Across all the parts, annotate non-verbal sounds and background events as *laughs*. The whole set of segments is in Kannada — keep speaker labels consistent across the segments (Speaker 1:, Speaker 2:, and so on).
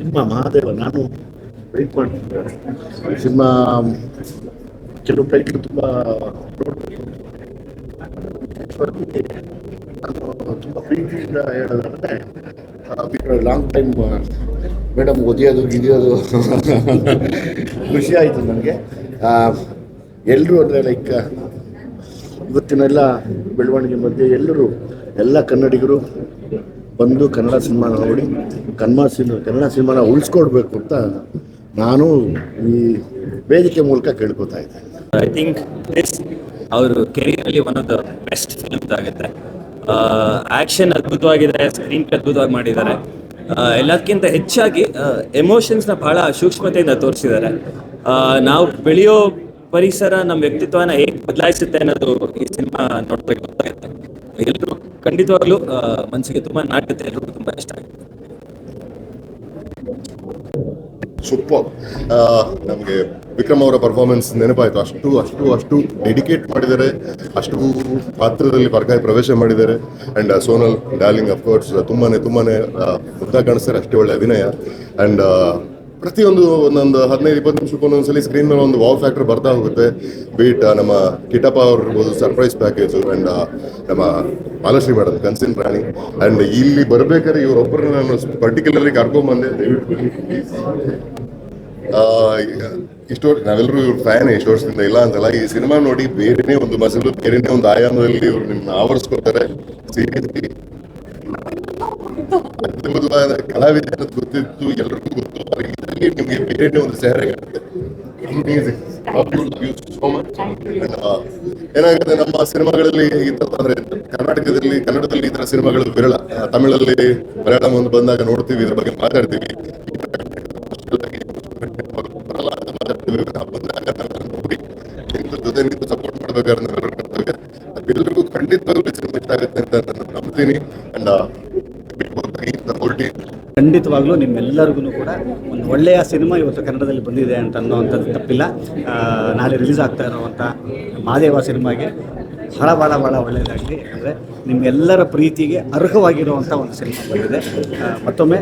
Speaker 1: ಸಿನಿಮಾ ಮಹಾದೇವ, ನಾನು ವೆಯ್ಟ್ ಮಾಡ್ತಿದ್ದೆ. ಸಿನಿಮಾ, ಕೆಲವು ಟೈಟ್ಲು ತುಂಬ ನಾನು ತುಂಬ ಪ್ರೀತಿಯಿಂದ ಹೇಳೋದಂದ್ರೆ ಲಾಂಗ್ ಟೈಮ್ ಮೇಡಮ್ ಒದಿಯೋದು, ಗಿದಿಯೋದು, ಖುಷಿ ಆಯಿತು ನನಗೆ. ಎಲ್ಲರೂ ಅಂದರೆ ಲೈಕ್ ಇವತ್ತಿನೆಲ್ಲ ಬೆಳವಣಿಗೆ ಮಧ್ಯೆ ಎಲ್ಲರೂ, ಎಲ್ಲ ಕನ್ನಡಿಗರು ಬಂದು ಕನ್ನಡ ಸಿನಿಮಾ ನೋಡಿ ಕನ್ನಡ ಸಿನಿಮಾ, ಕನ್ನಡ ಸಿನಿಮಾನ ಉಳಿಸ್ಕೊಡ್ಬೇಕು ಅಂತ ನಾನು ಈ ವೇದಿಕೆ ಮೂಲಕ ಕೇಳ್ಕೊತಾ ಇದ್ದೆ
Speaker 2: ಐ ಥಿಂಕ್ ದಿಸ್ ಅವರು ಕೆರಿಯರಲ್ಲಿ one of the best films ಆಗುತ್ತೆ. ಆ್ಯಕ್ಷನ್ ಅದ್ಭುತವಾಗಿದೆ ಸ್ಕ್ರೀನ್ ಅದ್ಭುತವಾಗಿ ಮಾಡಿದ್ದಾರೆ. ಎಲ್ಲದಕ್ಕಿಂತ ಹೆಚ್ಚಾಗಿ ಎಮೋಷನ್ಸ್ನ ಬಹಳ ಸೂಕ್ಷ್ಮತೆಯಿಂದ ತೋರಿಸಿದ್ದಾರೆ. ನಾವು ಬೆಳೆಯೋ ಪರಿಸರ ನಮ್ಮ ವ್ಯಕ್ತಿತ್ವನ ಹೇಗೆ ಬದಲಾಯಿಸುತ್ತೆ ಅನ್ನೋದು ಈ ಸಿನಿಮಾ ನೋಡ್ಬೇಕು ಗೊತ್ತಾಗುತ್ತೆ ಎಲ್ಲರೂ ಖಂಡಿತವಾಗ್ಲೂ ಮನಸ್ಸಿಗೆ ತುಂಬಾ ನಾಟ್ಯತೆ ಎಲ್ಲರಿಗೂ ತುಂಬಾ ಇಷ್ಟ
Speaker 3: ಸೂಪರ್. ನಮಗೆ ವಿಕ್ರಮ್ ಅವರ ಪರ್ಫಾರ್ಮೆನ್ಸ್ ನೆನಪಾಯಿತು. ಅಷ್ಟು ಅಷ್ಟು ಅಷ್ಟು ಡೆಡಿಕೇಟ್ ಮಾಡಿದ್ದಾರೆ. ಅಷ್ಟು ಪಾತ್ರದಲ್ಲಿ ಪರ್ಕಾಯಿ ಪ್ರವೇಶ ಮಾಡಿದ್ದಾರೆ. ಆ್ಯಂಡ್ ಸೋನಲ್ ಡಾರ್ಲಿಂಗ್ ಅಫ್ಕೋರ್ಸ್ ತುಂಬಾನೇ ತುಂಬಾನೇ ಮುದ್ದ ಕಾಣಿಸ್ತಾರೆ. ಅಷ್ಟೇ ಒಳ್ಳೆ ಅಭಿನಯ. ಆ್ಯಂಡ್ ಪ್ರತಿಯೊಂದು ಒಂದೊಂದು ಹದಿನೈದು, ಇಪ್ಪತ್ತು ನಿಮಿಷಕ್ಕೆ ಒಂದೊಂದ್ಸಲಿ ಸ್ಕ್ರೀನ್ ಮೇಲೆ ಒಂದು ವಾವ್ ಫ್ಯಾಕ್ಟರ್ ಬರ್ತಾ ಹೋಗುತ್ತೆ. ಬೀಟ್ ನಮ್ಮ ಕಿಟಪ್ಪ ಅವ್ರು ಇರ್ಬೋದು ಸರ್ಪ್ರೈಸ್ ಪ್ಯಾಕೇಜು ಆ್ಯಂಡ್ ನಮ್ಮ ಮಾಲಶ್ರೀ ಮೇಡಮ್ ಕನ್ಸಿನ್ ಪ್ರಾಣಿ. ಆ್ಯಂಡ್ ಇಲ್ಲಿ ಬರ್ಬೇಕಾದ್ರೆ ಇವರೊಬ್ಬರನ್ನ ನಾನು ಪರ್ಟಿಕ್ಯುಲರ್ಲಿ ಕರ್ಕೊಂಬಂದೆ, ದಯವಿಟ್ಟು ಇಷ್ಟು ನಾವೆಲ್ಲರೂ ಇವ್ರ ಫ್ಯಾನ್ ಇಷ್ಟು ವರ್ಷದಿಂದ ಇಲ್ಲ ಅಂತಲ್ಲ. ಈ ಸಿನಿಮಾ ನೋಡಿ ಬೇರೆನೇ ಒಂದು ಮಸಲು ಬೇರೆನೇ ಒಂದು ಆಯಾಮದಲ್ಲಿ ಇವ್ರು ನಿಮ್ಮನ್ನ ಆವರಿಸ್ಕೊತಾರೆ ಸೀರಿಯಸ್ಲಿ ಕಲಾವಿದ ಗೊತ್ತಿತ್ತು ಎಲ್ಲರಿಗೂ ಗೊತ್ತು. ಇದರಲ್ಲಿ ನಿಮಗೆ ಬೇರೆ ಒಂದು ಸೇರೆ ಏನಾಗುತ್ತೆ, ನಮ್ಮ ಸಿನಿಮಾಗಳಲ್ಲಿ ಈ ಅಂದ್ರೆ ಕರ್ನಾಟಕದಲ್ಲಿ, ಕನ್ನಡದಲ್ಲಿ ಈ ತರ ಸಿನಿಮಾಗಳು ವಿರಳ. ತಮಿಳಲ್ಲಿ ಮಲಯಾಳಂ ಒಂದು ಬಂದಾಗ ನೋಡ್ತೀವಿ, ಇದ್ರ ಬಗ್ಗೆ ಮಾತಾಡ್ತೀವಿ. *laughs* ಬಂದಾಗ ಜೊತೆ ನಿಂತು ಸಪೋರ್ಟ್ ಮಾಡ್ಬೇಕಾದ್ರೆ ನಾವೆಲ್ಲರೂ ಕರ್ತವ್ಯ ಅದೆಲ್ಲರಿಗೂ ಖಂಡಿತವಾಗ್ಲೂ ಸಿನಿಮಾ ಇಷ್ಟ ಆಗುತ್ತೆ ಅಂತ ನಾನು ನಂಬ್ತೀನಿ ಅಂಡ್ ಹೋಲ್ ಟೀಮ್
Speaker 4: ಖಂಡಿತವಾಗ್ಲೂ ನಿಮ್ಮೆಲ್ಲರಿಗೂ ಕೂಡ ಒಂದು ಒಳ್ಳೆಯ ಸಿನಿಮಾ ಇವತ್ತು ಕನ್ನಡದಲ್ಲಿ ಬಂದಿದೆ ಅಂತ ಅನ್ನೋವಂಥದ್ದು ತಪ್ಪಿಲ್ಲ. ನಾಳೆ ರಿಲೀಸ್ ಆಗ್ತಾ ಇರೋವಂಥ ಮಹಾದೇವ ಸಿನಿಮಾಗೆ ಭಾಳ ಭಾಳ ಭಾಳ ಒಳ್ಳೆಯದಾಗಲಿ. ಅಂದರೆ ನಿಮ್ಮೆಲ್ಲರ ಪ್ರೀತಿಗೆ ಅರ್ಹವಾಗಿರುವಂಥ ಒಂದು ಸಿನಿಮಾ ಬಂದಿದೆ. ಮತ್ತೊಮ್ಮೆ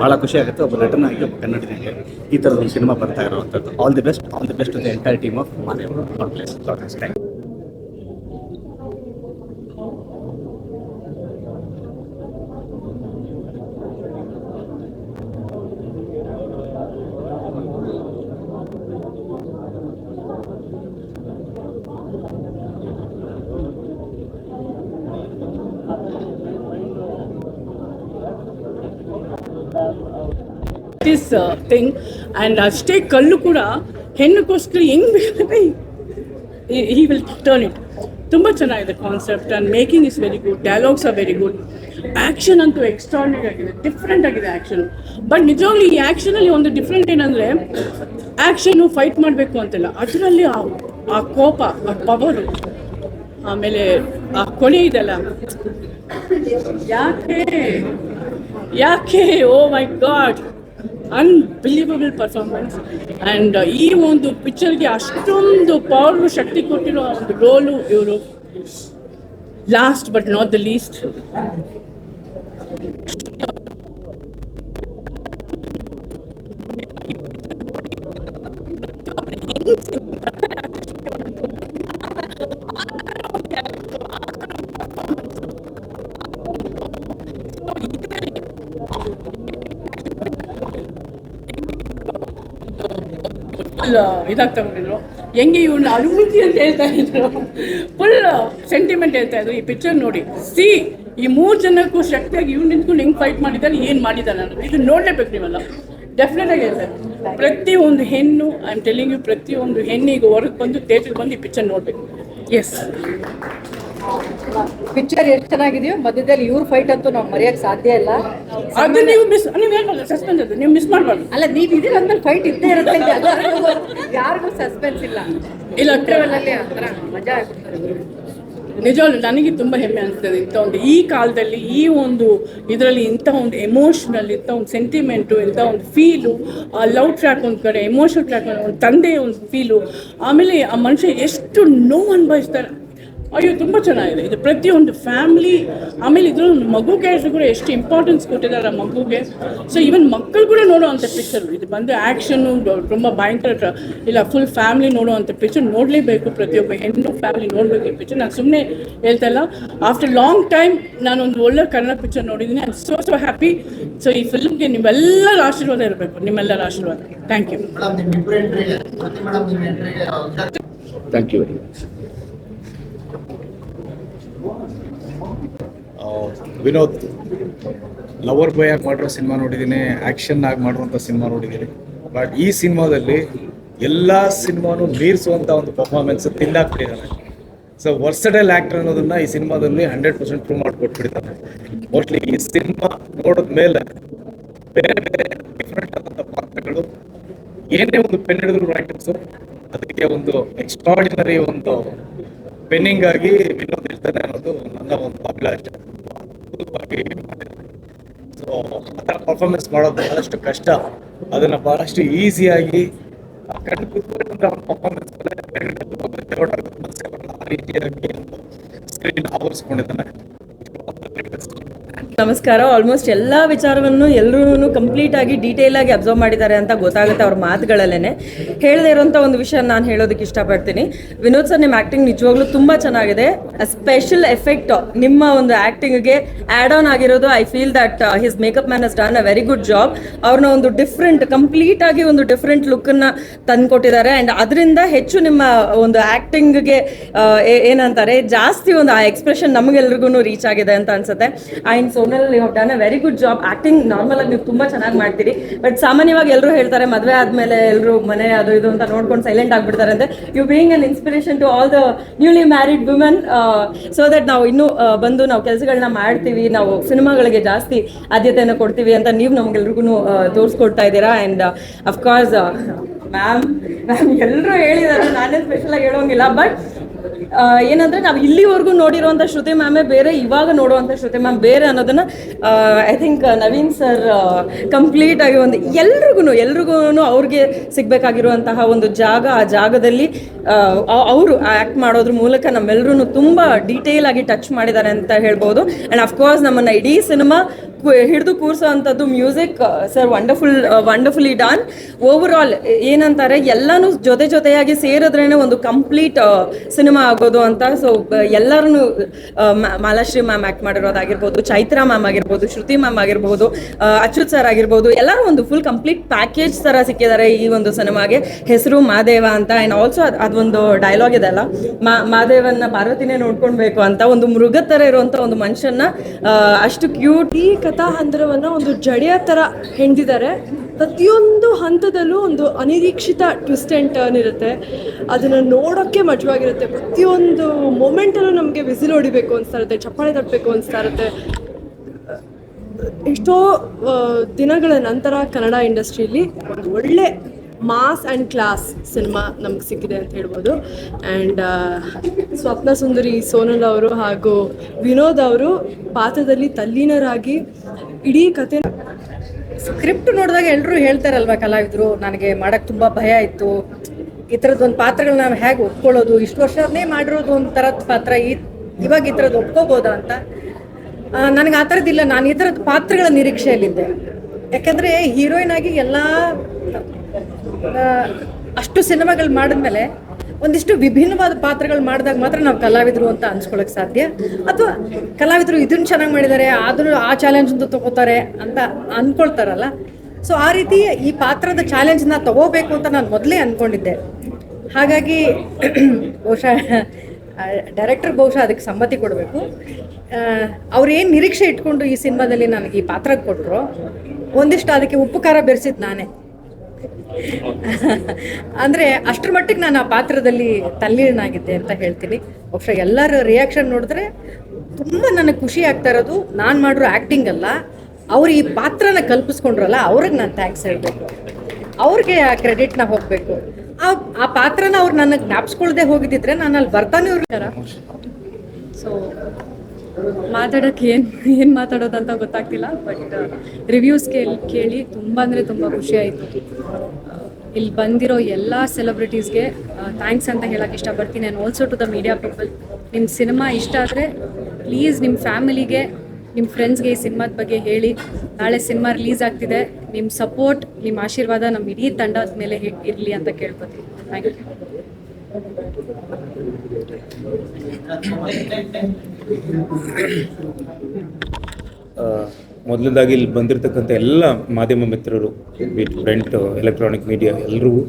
Speaker 4: ಭಾಳ ಖುಷಿಯಾಗುತ್ತೆ ಒಬ್ಬ ನಟನಾಗಿ ಒಬ್ಬ ಕನ್ನಡಿಗನಿಗೆ ಈ ಥರದ ಒಂದು ಸಿನಿಮಾ ಬರ್ತಾ ಇರುವಂಥದ್ದು. All the best all the best the entire team of Mahadeva god bless thank you
Speaker 5: this thing and ಅಷ್ಟೇ ಕಲ್ಲು ಕೂಡ ಹೆಣ್ಣಕ್ಕೋಸ್ಕರ ಹೆಂಗ್ ಬೇಕಾದ್ರೆ ಹಿ ವಿಲ್ ಟರ್ನ್ ಇಟ್ ತುಂಬ ಚೆನ್ನಾಗಿದೆ concept and making is very good dialogues are very good action ಅಂತೂ ಎಕ್ಸ್ಟ್ರಾರ್ಡಿನರಿ ಆಗಿದೆ ಡಿಫ್ರೆಂಟ್ ಆಗಿದೆ ಆ್ಯಕ್ಷನ್ ಬಟ್ ನಿಜವಾಗ್ಲೂ ಈ ಆ್ಯಕ್ಷನಲ್ಲಿ ಒಂದು ಡಿಫ್ರೆಂಟ್ ಏನಂದರೆ ಆ್ಯಕ್ಷನು ಫೈಟ್ ಮಾಡಬೇಕು ಅಂತಿಲ್ಲ, ಅದರಲ್ಲಿ ಆ ಕೋಪ, ಆ ಪವರು ಆಮೇಲೆ ಆ ಕೊಳೆ ಇದೆಲ್ಲ. ಯಾಕೆ? ಯಾಕೆ? ಓ my god unbelievable performance and ಈ ಒಂದು ಪಿಕ್ಚರ್ಗೆ ಅಷ್ಟೊಂದು ಪವರ್ ಶಕ್ತಿ ಕೊಟ್ಟಿರೋ ಒಂದು ರೋಲು ಇವರು. Last but not the least ಇದಾಗಿ ತಗೊಂಡಿದ್ರು ಹೆಂಗೆ ಇವ್ನ ಅನುಭೂತಿ ಅಂತ ಹೇಳ್ತಾ ಇದ್ರು. ಫುಲ್ ಸೆಂಟಿಮೆಂಟ್ ಹೇಳ್ತಾ ಇದ್ರು ಈ ಪಿಕ್ಚರ್ ನೋಡಿ. ಸಿ, ಈ ಮೂರು ಜನಕ್ಕೂ ಶಕ್ತಿಯಾಗಿ ಇವ್ನು ನಿಂತ್ಕೊಂಡು ಹೆಂಗೆ ಫೈಟ್ ಮಾಡಿದ್ದಾನೆ, ಏನು ಮಾಡಿದ್ದಾನೆ ನಾನು ಇದು ನೋಡಲೇಬೇಕು ನೀವೆಲ್ಲ. ಡೆಫಿನೆಟ್ ಆಗಿ ಹೇಳ್ತಾರೆ. ಪ್ರತಿಯೊಂದು ಹೆಣ್ಣು ಐ ಆಮ್ ಟೆಲಿಂಗ್ ಯು ಪ್ರತಿಯೊಂದು ಹೆಣ್ಣಿಗೆ ಹೊರಗೆ ಬಂದು ಥಿಯೇಟ್ರಿಗೆ ಬಂದು ಈ ಪಿಕ್ಚರ್ ನೋಡಬೇಕು. ಎಸ್
Speaker 6: ಪಿಕ್ಚರ್ ಎಷ್ಟು ಚೆನ್ನಾಗಿದೆಯೋ ಮಧ್ಯದಲ್ಲಿ ಇವ್ರ ಫೈಟ್ ಅಂತೂ ನಾವು ಮರೆಯಕ್ ಸಾಧ್ಯ ಇಲ್ಲ.
Speaker 5: ಅದು ನೀವು ಮಿಸ್ ನೀವು ಸಸ್ಪೆನ್ಸ್ ಅದು. ನೀವು ಮಿಸ್ ಮಾಡಬಾರ್ದು.
Speaker 6: ಅಲ್ಲ ನೀವು ಇದೀರ ಅಂದ್ಮೇಲೆ ಫೈಟ್ ಇದ್ದೇ ಇರುತ್ತೆ ಯಾರಿಗೂ ಸಸ್ಪೆನ್ಸ್ ಇಲ್ಲ.
Speaker 5: ಇಲ್ಲ
Speaker 6: ಒಂಥರ ಮಜಾ ಆಗ್ಬಿಡ್ತಾರೆ.
Speaker 5: ನಿಜವಾಗ್ಲು ನನಗೆ ತುಂಬ ಹೆಮ್ಮೆ ಅನಿಸ್ತದೆ ಇಂಥ ಒಂದು ಈ ಕಾಲದಲ್ಲಿ ಈ ಒಂದು ಇದರಲ್ಲಿ ಇಂಥ ಒಂದು ಎಮೋಷ್ನಲ್ ಇಂಥ ಒಂದು ಸೆಂಟಿಮೆಂಟು ಇಂಥ ಒಂದು ಫೀಲು ಆ ಲವ್ ಟ್ರ್ಯಾಕ್ ಒಂದು ಕಡೆ ಎಮೋಷನಲ್ ಟ್ರ್ಯಾಕ್ ಒಂದು ತಂದೆ ಒಂದು ಫೀಲು ಆಮೇಲೆ ಆ ಮನುಷ್ಯ ಎಷ್ಟು ನೋವು ಅನುಭವಿಸ್ತಾರೆ. ಅಯ್ಯೋ ತುಂಬ ಚೆನ್ನಾಗಿದೆ. ಇದು ಪ್ರತಿಯೊಂದು ಫ್ಯಾಮಿಲಿ ಆಮೇಲೆ ಇದ್ರ ಮಗು ಕ್ಯಾರೆಕ್ಟರ್ ಕೂಡ ಎಷ್ಟು ಇಂಪಾರ್ಟೆನ್ಸ್ ಕೊಟ್ಟಿದ್ದಾರೆ ಆ ಮಗುಗೆ. ಸೊ ಈವನ್ ಮಕ್ಕಳು ಕೂಡ ನೋಡುವಂಥ ಪಿಕ್ಚರ್ ಇದು ಬಂದು ಆ್ಯಕ್ಷನ್ನು ತುಂಬ ಭಯಂಕರ ಇಲ್ಲ ಫುಲ್ ಫ್ಯಾಮಿಲಿ ನೋಡುವಂಥ ಪಿಕ್ಚರ್ ನೋಡಲೇಬೇಕು ಪ್ರತಿಯೊಬ್ಬ ಹೆಣ್ಣು ಫ್ಯಾಮಿಲಿ ನೋಡಬೇಕು ಈ ಪಿಕ್ಚರ್ ನಾನು ಸುಮ್ಮನೆ ಹೇಳ್ತಾ ಇಲ್ಲ. ಆಫ್ಟರ್ ಲಾಂಗ್ ಟೈಮ್ ನಾನೊಂದು ಒಳ್ಳೆ ಕನ್ನಡ ಪಿಕ್ಚರ್ ನೋಡಿದ್ದೀನಿ. I so so happy so ಈ ಫಿಲ್ಮ್ಗೆ ನಿಮ್ಮೆಲ್ಲರ ಆಶೀರ್ವಾದ ಇರಬೇಕು. ನಿಮ್ಮೆಲ್ಲರ ಆಶೀರ್ವಾದ. Thank you
Speaker 1: thank you very much
Speaker 7: Vinod lover boy ಆಗಿ ಮಾಡಿರೋ ಸಿನಿಮಾ ನೋಡಿದ್ದೀನಿ ಆ್ಯಕ್ಷನ್ ಆಗಿ ಮಾಡಿರುವಂಥ ಸಿನಿಮಾ ನೋಡಿದ್ದೀನಿ ಬಟ್ ಈ ಸಿನಿಮಾದಲ್ಲಿ ಎಲ್ಲ ಸಿನಿಮಾನು ಮೀರಿಸುವಂಥ ಒಂದು ಪರ್ಫಾರ್ಮೆನ್ಸ್ ತಿಂದಾಕ್ಬಿಟ್ಟಿದ್ದಾನೆ ಸೊ ವರ್ಸಡೇಲ್ ಆ್ಯಕ್ಟರ್ ಅನ್ನೋದನ್ನ ಈ ಸಿನಿಮಾದಲ್ಲಿ ಹಂಡ್ರೆಡ್ ಪರ್ಸೆಂಟ್ ಪ್ರೂವ್ ಮಾಡಿಕೊಟ್ಬಿಟ್ಟಿದ್ದಾನೆ ಮೋಸ್ಟ್ಲಿ ಈ ಸಿನಿಮಾ ನೋಡಿದ ಮೇಲೆ ಬೇರೆ ಬೇರೆ ಡಿಫ್ರೆಂಟ್ ಆದಂಥ ಪಾತ್ರಗಳು, ಏನೇ ಒಂದು ಪೆನ್ ಹಿಡಿದ್ರು ರೈಟರ್ಸು ಅದಕ್ಕೆ ಒಂದು ಎಕ್ಸ್ಟ್ರಾಡಿನರಿ ಒಂದು ಪೆನ್ನಿಂಗ್ ಆಗಿ ವಿನೋದ್ ಇರ್ತಾನೆ ಅನ್ನೋದು ನನ್ನ ಒಂದು ಅಭಿಲಾಷೆ ಸೊ ಆ ಥರ ಪರ್ಫಾರ್ಮೆನ್ಸ್ ಮಾಡೋದು ಬಹಳಷ್ಟು ಕಷ್ಟ. ಅದನ್ನು ಬಹಳಷ್ಟು ಈಸಿಯಾಗಿ ಕಣ್ಣು ಪರ್ಫಾರ್ಮೆನ್ಸ್ ಆ ರೀತಿಯಾಗಿ ಸ್ಕ್ರೀನ್ ಆವರಿಸ್ಕೊಂಡಿದ್ದಾನೆ.
Speaker 8: ನಮಸ್ಕಾರ. ಆಲ್ಮೋಸ್ಟ್ ಎಲ್ಲ ವಿಚಾರವನ್ನು ಎಲ್ಲರೂ ಕಂಪ್ಲೀಟ್ ಆಗಿ ಡೀಟೇಲ್ ಆಗಿ ಅಬ್ಸರ್ವ್ ಮಾಡಿದ್ದಾರೆ ಅಂತ ಗೊತ್ತಾಗುತ್ತೆ ಅವ್ರ ಮಾತುಗಳಲ್ಲೇ ಹೇಳದೇ ಇರೋಂಥ ಒಂದು ವಿಷಯ ನಾನು ಹೇಳೋದಕ್ಕೆ ಇಷ್ಟಪಡ್ತೀನಿ. ವಿನೋದ್ ಸರ್ ನಿಮ್ಮ ಆಕ್ಟಿಂಗ್ ನಿಜವಾಗ್ಲೂ ತುಂಬಾ ಚೆನ್ನಾಗಿದೆ. ಸ್ಪೆಷಲ್ ಎಫೆಕ್ಟ್ ನಿಮ್ಮ ಒಂದು ಆ್ಯಕ್ಟಿಂಗ್ಗೆ ಆಡ್ ಆನ್ ಆಗಿರೋದು I feel that his makeup man has done a very good job ಅವ್ರನ್ನ ಒಂದು ಡಿಫ್ರೆಂಟ್ ಕಂಪ್ಲೀಟ್ ಆಗಿ ಒಂದು ಡಿಫ್ರೆಂಟ್ ಲುಕ್ಕನ್ನು ತಂದುಕೊಟ್ಟಿದ್ದಾರೆ. ಅಂಡ್ ಅದರಿಂದ ಹೆಚ್ಚು ನಿಮ್ಮ ಒಂದು ಆ್ಯಕ್ಟಿಂಗ್ಗೆ ಏನಂತಾರೆ, ಜಾಸ್ತಿ ಒಂದು ಆ ಎಕ್ಸ್ಪ್ರೆಷನ್ ನಮಗೆಲ್ರಿಗೂ ರೀಚ್ ಆಗಿದೆ ಅಂತ ಅನ್ಸುತ್ತೆ. And Sonal you done a very good job acting normal ಆಗಿ ನೀವು ತುಂಬಾ ಚೆನ್ನಾಗಿ ಮಾಡ್ತೀರಿ. ಬಟ್ ಸಾಮಾನ್ಯವಾಗಿ ಎಲ್ಲರೂ ಹೇಳ್ತಾರೆ, ಮದುವೆ ಆದ್ಮೇಲೆ ಎಲ್ಲರೂ ಮನೆ ಅದು ಇದು ಅಂತ ನೋಡ್ಕೊಂಡು ಸೈಲೆಂಟ್ ಆಗ್ಬಿಡ್ತಾರೆ ಅಂತ you being an inspiration to all the newly married women so that ನಾವು ಇನ್ನೂ ಬಂದು ನಾವು ಕೆಲಸಗಳನ್ನ ಮಾಡ್ತೀವಿ, ನಾವು ಸಿನಿಮಾಗಳಿಗೆ ಜಾಸ್ತಿ ಆದ್ಯತೆಯನ್ನು ಕೊಡ್ತೀವಿ ಅಂತ ನೀವು ನಮ್ಗೆಲ್ರಿಗೂ ತೋರಿಸ್ಕೊಡ್ತಾ ಇದ್ದೀರಾ? ಆ್ಯಂಡ್ ಅಫ್ಕೋರ್ಸ್ ಮ್ಯಾಮ್ ಮ್ಯಾಮ್ ಎಲ್ಲರೂ ಹೇಳಿದ್ದಾರೆ ನಾನೇ ಸ್ಪೆಷಲ್ ಆಗಿ ಹೇಳೋಂಗಿಲ್ಲ. ಬಟ್ ಏನಂದ್ರೆ ನಾವು ಇಲ್ಲಿವರೆಗೂ ನೋಡಿರುವಂಥ ಶ್ರುತಿ ಮ್ಯಾಮೇ ಬೇರೆ, ಇವಾಗ ನೋಡುವಂತ ಶ್ರುತಿ ಮ್ಯಾಮ್ ಬೇರೆ ಅನ್ನೋದನ್ನ I think Naveen sir complete ಆಗಿ ಒಂದು ಎಲ್ರಿಗೂ ಎಲ್ರಿಗೂ ಅವ್ರಿಗೆ ಸಿಗ್ಬೇಕಾಗಿರುವಂತಹ ಒಂದು ಜಾಗ, ಆ ಜಾಗದಲ್ಲಿ ಅವರು ಆಕ್ಟ್ ಮಾಡೋದ್ರ ಮೂಲಕ ನಮ್ಮೆಲ್ಲರೂ ತುಂಬಾ ಡೀಟೇಲ್ ಆಗಿ ಟಚ್ ಮಾಡಿದ್ದಾರೆ ಅಂತ ಹೇಳ್ಬೋದು. ಆ್ಯಂಡ್ ಅಫ್ಕೋರ್ಸ್ ನಮ್ಮನ್ನ ಇಡೀ ಸಿನಿಮಾ ಹಿಡಿದು ಕೂರಿಸೋ ಅಂಥದ್ದು music sir wonderful wonderfully done over all ಏನಂತಾರೆ, ಎಲ್ಲಾನು ಜೊತೆ ಜೊತೆಯಾಗಿ ಸೇರಿದ್ರೇನೆ ಒಂದು ಕಂಪ್ಲೀಟ್ ಸಿನಿಮಾ ಆಗೋದು ಅಂತ ಸೊ ಎಲ್ಲರೂ ಮಾಲಾಶ್ರೀ ಮ್ಯಾಮ್ ಆಕ್ಟ್ ಮಾಡಿರೋದಾಗಿರ್ಬೋದು, ಚೈತ್ರ ಮ್ಯಾಮ್ ಆಗಿರ್ಬೋದು, ಶ್ರುತಿ ಮ್ಯಾಮ್ ಆಗಿರ್ಬೋದು ಅಚ್ಯುತ್ ಸರ್ ಆಗಿರ್ಬೋದು, ಎಲ್ಲರೂ ಒಂದು ಫುಲ್ ಕಂಪ್ಲೀಟ್ ಪ್ಯಾಕೇಜ್ ಥರ ಸಿಕ್ಕಿದ್ದಾರೆ ಈ ಒಂದು ಸಿನಿಮಾಗೆ. ಹೆಸರು ಮಾದೇವ ಅಂತ ಆ್ಯಂಡ್ ಆಲ್ಸೋ ಅದೊಂದು ಡೈಲಾಗ್ ಇದೆ ಅಲ್ಲ? ಮಾ, ಮಾದೇವನ್ನ ಪಾರ್ವತಿನೇ ನೋಡ್ಕೊಳ್ಬೇಕು ಅಂತ, ಒಂದು ಮೃಗ ಥರ ಇರುವಂಥ ಒಂದು ಮನುಷ್ಯನ ಅಷ್ಟು ಕ್ಯೂಟ್
Speaker 9: ಈ ಕಥಾ ಹಂದರವನ್ನು ಒಂದು ಜಡಿಯ ಥರ ಹೆಣ್ದಿದ್ದಾರೆ. ಪ್ರತಿಯೊಂದು ಹಂತದಲ್ಲೂ ಒಂದು ಅನಿರೀಕ್ಷಿತ ಟ್ವಿಸ್ಟ್ ಆ್ಯಂಡ್ ಟರ್ನ್ ಇರುತ್ತೆ. ಅದನ್ನು ನೋಡೋಕ್ಕೆ ಮಜವಾಗಿರುತ್ತೆ. ಪ್ರತಿಯೊಂದು ಮೊಮೆಂಟಲ್ಲೂ ನಮಗೆ ವಿಸಿಲ್ ಹೊಡಿಬೇಕು ಅನಿಸ್ತಾ ಇರುತ್ತೆ, ಚಪ್ಪಾಳೆ ತಟ್ಟಬೇಕು ಅನಿಸ್ತಾ ಇರುತ್ತೆ. ಎಷ್ಟೋ ದಿನಗಳ ನಂತರ ಕನ್ನಡ ಇಂಡಸ್ಟ್ರಿಯಲ್ಲಿ ಒಂದು ಒಳ್ಳೆ ಮಾಸ್ ಆ್ಯಂಡ್ ಕ್ಲಾಸ್ ಸಿನಿಮಾ ನಮ್ಗೆ ಸಿಕ್ಕಿದೆ ಅಂತ ಹೇಳ್ಬೋದು. ಆ್ಯಂಡ್ ಸ್ವಪ್ನ ಸುಂದರಿ ಸೋನಲ್ ಅವರು ಹಾಗೂ ವಿನೋದ್ ಅವರು ಪಾತ್ರದಲ್ಲಿ ತಲ್ಲೀನರಾಗಿ ಇಡೀ ಕತೆ
Speaker 6: ಸ್ಕ್ರಿಪ್ಟ್ ನೋಡಿದಾಗ ಎಲ್ಲರೂ ಹೇಳ್ತಾರಲ್ವಾ ಕಲಾವಿದರು, ನನಗೆ ಮಾಡಕ್ಕೆ ತುಂಬ ಭಯ ಇತ್ತು. ಈ ಥರದ್ದು ಒಂದು ಪಾತ್ರಗಳನ್ನ ನಾವು ಹೇಗೆ ಒಪ್ಕೊಳ್ಳೋದು? ಇಷ್ಟು ವರ್ಷನೇ ಮಾಡಿರೋದು ಒಂದು ಥರದ ಪಾತ್ರ, ಈ ಇವಾಗ ಈ ಥರದ್ದು ಒಪ್ಕೋಬೋದಾ ಅಂತ? ನನಗೆ ಆ ಥರದ್ದಿಲ್ಲ ನಾನು ಈ ಥರದ ಪಾತ್ರಗಳ ನಿರೀಕ್ಷೆಯಲ್ಲಿದ್ದೆ. ಯಾಕಂದರೆ ಹೀರೋಯಿನ್ ಆಗಿ ಎಲ್ಲ ಅಷ್ಟು ಸಿನಿಮಾಗಳು ಮಾಡಿದ್ಮೇಲೆ ಒಂದಿಷ್ಟು ವಿಭಿನ್ನವಾದ ಪಾತ್ರಗಳು ಮಾಡಿದಾಗ ಮಾತ್ರ ನಾವು ಕಲಾವಿದರು ಅಂತ ಅನ್ಸ್ಕೊಳಕ್ ಸಾಧ್ಯ? ಅಥವಾ ಕಲಾವಿದರು ಇದನ್ನ ಚೆನ್ನಾಗಿ ಮಾಡಿದ್ದಾರೆ ಆದರೂ ಆ ಚಾಲೆಂಜ್ ಅಂತ ತಗೋತಾರೆ ಅಂತ ಅನ್ಕೊಳ್ತಾರಲ್ಲ? ಸೊ ಆ ರೀತಿ ಈ ಪಾತ್ರದ ಚಾಲೆಂಜ್ನ ತಗೋಬೇಕು ಅಂತ ನಾನು ಮೊದಲೇ ಅಂದ್ಕೊಂಡಿದ್ದೆ ಹಾಗಾಗಿ *coughs* ಬಹುಶಃ ಡೈರೆಕ್ಟರ್ ಬಹುಶಃ ಅದಕ್ಕೆ ಸಮ್ಮತಿ ಕೊಡಬೇಕು. ಅವ್ರು ಏನು ನಿರೀಕ್ಷೆ ಇಟ್ಕೊಂಡು ಈ ಸಿನಿಮಾದಲ್ಲಿ ನನಗೆ ಈ ಪಾತ್ರ ಕೊಟ್ಟರು ಒಂದಿಷ್ಟು ಅದಕ್ಕೆ ಉಪ್ಪು ಖಾರ ಬೆರೆಸಿದ್ದು ನಾನೇ. ಅಂದರೆ ಅಷ್ಟರ ಮಟ್ಟಿಗೆ ನಾನು ಆ ಪಾತ್ರದಲ್ಲಿ ತಲ್ಲೀನಾಗಿದ್ದೆ ಅಂತ ಹೇಳ್ತೀನಿ. ಬಹುಶಃ ಎಲ್ಲರ ರಿಯಾಕ್ಷನ್ ನೋಡಿದ್ರೆ ತುಂಬ ನನಗೆ ಖುಷಿ ಆಗ್ತಾ ಇರೋದು. ನಾನು ಮಾಡಿರೋ ಆ್ಯಕ್ಟಿಂಗ್ ಅಲ್ಲ, ಅವ್ರು ಈ ಪಾತ್ರನ ಕಲ್ಪಿಸ್ಕೊಂಡ್ರಲ್ಲ, ಅವ್ರಿಗೆ ನಾನು ಥ್ಯಾಂಕ್ಸ್ ಹೇಳಬೇಕು. ಅವ್ರಿಗೆ ಆ ಕ್ರೆಡಿಟ್ನ ಹೋಗಬೇಕು. ಆ ಆ ಪಾತ್ರನ ಅವ್ರು ನನಗೆ ಜ್ಞಾಪಿಸ್ಕೊಳ್ದೆ ಹೋಗಿದ್ದಿದ್ರೆ ನಾನು ಅಲ್ಲಿ ಬರ್ತಾನೆ ಇರ್ತಾರ
Speaker 9: ಸೊ ಮಾತಾಡೋಕ್ಕೆ ಏನು ಏನು ಮಾತಾಡೋದಂತ ಗೊತ್ತಾಗ್ತಿಲ್ಲ ಬಟ್ ರಿವ್ಯೂಸ್ ಕೇಳಿ ಕೇಳಿ ತುಂಬ ಅಂದರೆ ತುಂಬ ಖುಷಿ ಆಯಿತು. ಇಲ್ಲಿ ಬಂದಿರೋ ಎಲ್ಲ ಸೆಲೆಬ್ರಿಟೀಸ್ಗೆ ಥ್ಯಾಂಕ್ಸ್ ಅಂತ ಹೇಳಕ್ಕೆ ಇಷ್ಟಪಡ್ತೀನಿ. And also to the media people
Speaker 10: ನಿಮ್ಮ ಸಿನಿಮಾ ಇಷ್ಟ ಆದರೆ ಪ್ಲೀಸ್ ನಿಮ್ಮ ಫ್ಯಾಮಿಲಿಗೆ ನಿಮ್ಮ ಫ್ರೆಂಡ್ಸ್ಗೆ ಈ ಸಿನಿಮಾದ ಬಗ್ಗೆ ಹೇಳಿ. ನಾಳೆ ಸಿನಿಮಾ ರಿಲೀಸ್ ಆಗ್ತಿದೆ. ನಿಮ್ಮ ಸಪೋರ್ಟ್ ನಿಮ್ಮ ಆಶೀರ್ವಾದ ನಮ್ಮ ಇಡೀ ತಂಡದ ಮೇಲೆ ಇರಲಿ ಅಂತ ಕೇಳ್ಕೊತೀನಿ. ಥ್ಯಾಂಕ್ ಯು
Speaker 11: ಮೊದಲದಾಗಿ ಇಲ್ಲಿ ಬಂದಿರತಕ್ಕಂಥ ಎಲ್ಲ ಮಾಧ್ಯಮ ಮಿತ್ರರು ಪ್ರಿಂಟ್ ಎಲೆಕ್ಟ್ರಾನಿಕ್ ಮೀಡಿಯಾ ಎಲ್ಲರಿಗೂ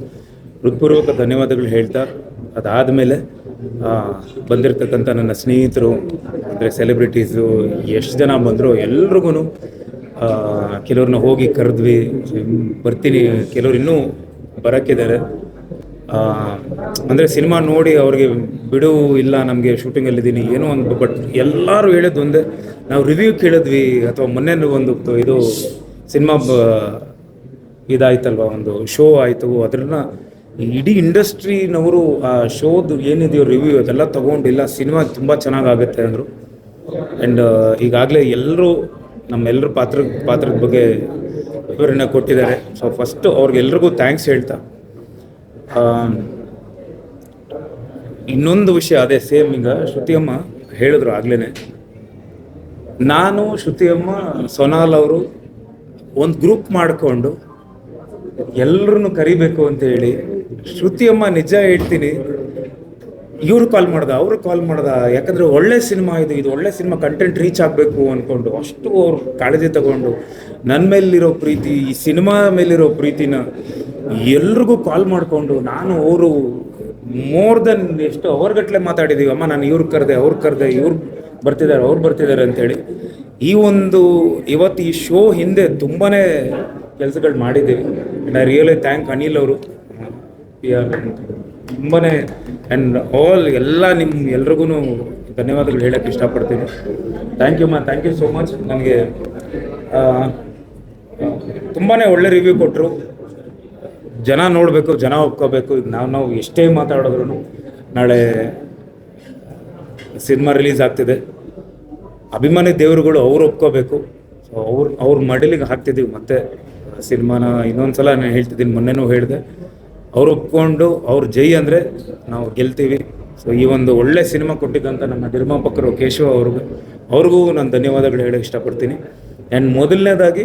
Speaker 11: ಹೃತ್ಪೂರ್ವಕ ಧನ್ಯವಾದಗಳು ಹೇಳ್ತಾ ಅದಾದಮೇಲೆ ಬಂದಿರತಕ್ಕಂಥ ನನ್ನ ಸ್ನೇಹಿತರು, ಅಂದರೆ ಸೆಲೆಬ್ರಿಟೀಸು ಎಷ್ಟು ಜನ ಬಂದರು ಎಲ್ರಿಗೂ ಕೆಲವ್ರನ್ನ ಹೋಗಿ ಕರೆದ್ವಿ, ಬರ್ತೀನಿ, ಕೆಲವ್ರು ಇನ್ನೂ ಬರೋಕ್ಕಿದ್ದಾರೆ. ಅಂದರೆ ಸಿನಿಮಾ ನೋಡಿ ಅವ್ರಿಗೆ ಬಿಡು ಇಲ್ಲ, ನಮಗೆ ಶೂಟಿಂಗಲ್ಲಿದ್ದೀನಿ ಏನೋ ಒಂದು ಬಟ್ ಎಲ್ಲರೂ ಹೇಳೋದು ಒಂದೇ ನಾವು ರಿವ್ಯೂ ಕೇಳಿದ್ವಿ ಅಥವಾ ಮೊನ್ನೆ ಒಂದು ಇದು ಸಿನಿಮಾ ಇದಾಯ್ತಲ್ವ, ಒಂದು ಶೋ ಆಯಿತು ಅದನ್ನ ಇಡೀ ಇಂಡಸ್ಟ್ರಿನವರು ಆ ಶೋದು ಏನಿದೆಯೋ ರಿವ್ಯೂ ಅದೆಲ್ಲ ತಗೊಂಡಿಲ್ಲ ಸಿನಿಮಾ ತುಂಬ ಚೆನ್ನಾಗಾಗುತ್ತೆ ಅಂದರು. ಆ್ಯಂಡ್ ಈಗಾಗಲೇ ಎಲ್ಲರೂ ನಮ್ಮೆಲ್ಲರ ಪಾತ್ರ, ಪಾತ್ರದ ಬಗ್ಗೆ ವಿವರಣೆ ಕೊಟ್ಟಿದ್ದಾರೆ. ಸೊ ಫಸ್ಟ್ ಅವ್ರಿಗೆಲ್ರಿಗೂ ಥ್ಯಾಂಕ್ಸ್ ಹೇಳ್ತಾ. ಇನ್ನೊಂದು ವಿಷಯ ಅದೇ ಸೇಮ್ ಈಗ ಶ್ರುತಿಯಮ್ಮ ಹೇಳಿದ್ರು ಆಗ್ಲೇ ನಾನು, ಶ್ರುತಿಯಮ್ಮ, ಸೊನಾಲ್ ಅವರು ಒಂದು ಗ್ರೂಪ್ ಮಾಡಿಕೊಂಡು ಎಲ್ಲರನ್ನು ಕರಿಬೇಕು ಅಂತ ಹೇಳಿ ಶ್ರುತಿಯಮ್ಮ ನಿಜ ಹೇಳ್ತೀನಿ, ಇವ್ರು ಕಾಲ್ ಮಾಡ್ದ, ಅವರು ಕಾಲ್ ಮಾಡ್ದ. ಯಾಕಂದ್ರೆ ಒಳ್ಳೆ ಸಿನಿಮಾ ಇದು ಇದು ಒಳ್ಳೆ ಸಿನಿಮಾ ಕಂಟೆಂಟ್ ರೀಚ್ ಆಗಬೇಕು ಅಂದ್ಕೊಂಡು ಅಷ್ಟು ಅವ್ರು ಕಾಳಜಿ ತಗೊಂಡು ನನ್ನ ಮೇಲಿರೋ ಪ್ರೀತಿ, ಈ ಸಿನಿಮಾ ಮೇಲಿರೋ ಪ್ರೀತಿನ ಎಲ್ರಿಗೂ ಕಾಲ್ ಮಾಡಿಕೊಂಡು ನಾನು ಅವರು ಮೋರ್ ದೆನ್ ಎಷ್ಟು ಅವರ್ಗಟ್ಲೆ ಮಾತಾಡಿದೀವಿ ಅಮ್ಮ ನಾನು ಇವ್ರು ಕರೆದೆ, ಅವ್ರು ಕರೆದೆ, ಇವ್ರು ಬರ್ತಿದ್ದಾರೆ, ಅವ್ರು ಬರ್ತಿದ್ದಾರೆ ಅಂತೇಳಿ. ಈ ಒಂದು ಇವತ್ತು ಈ ಶೋ ಹಿಂದೆ ತುಂಬಾನೇ ಕೆಲಸಗಳು ಮಾಡಿದ್ದೀವಿ. And I really thank Anil ಅವರು. ತುಂಬಾನೇ ಆ್ಯಂಡ್ ಆಲ್ ಎಲ್ಲ ನಿಮ್ಮ ಎಲ್ರಿಗೂ ಧನ್ಯವಾದಗಳು ಹೇಳಕ್ಕೆ ಇಷ್ಟಪಡ್ತೀನಿ. Thank you ma thank you so much ನನಗೆ ತುಂಬಾ ಒಳ್ಳೆ ರಿವ್ಯೂ ಕೊಟ್ಟರು ಜನ ನೋಡಬೇಕು, ಜನ ಒಪ್ಕೋಬೇಕು. ಈಗ ನಾವು ನಾವು ಎಷ್ಟೇ ಮಾತಾಡಿದ್ರು ನಾಳೆ ಸಿನಿಮಾ ರಿಲೀಸ್ ಆಗ್ತಿದೆ. ಅಭಿಮಾನಿ ದೇವರುಗಳು ಅವ್ರು ಒಪ್ಕೋಬೇಕು. ಸೊ ಅವ್ರ ಅವ್ರ ಮಡಲಿಗೆ ಹಾಕ್ತಿದ್ದೀವಿ ಮತ್ತೆ ಸಿನಿಮಾನ ಇನ್ನೊಂದು ಸಲ ನಾನು ಹೇಳ್ತಿದ್ದೀನಿ, ಮೊನ್ನೆನೂ ಹೇಳಿದೆ. ಅವ್ರು ಒಪ್ಕೊಂಡು, ಅವ್ರ ಜೈ ಅಂದರೆ ನಾವು ಗೆಲ್ತೀವಿ. ಸೊ ಈ ಒಂದು ಒಳ್ಳೆ ಸಿನಿಮಾ ಕೊಟ್ಟಿದ್ದಂಥ ನಮ್ಮ ನಿರ್ಮಾಪಕರು ಕೇಶವ ಅವ್ರಿಗೂ ಅವ್ರಿಗೂ ನಾನು ಧನ್ಯವಾದಗಳು ಹೇಳೋಕ್ಕೆ ಇಷ್ಟಪಡ್ತೀನಿ. ಆ್ಯಂಡ್ ಮೊದಲನೇದಾಗಿ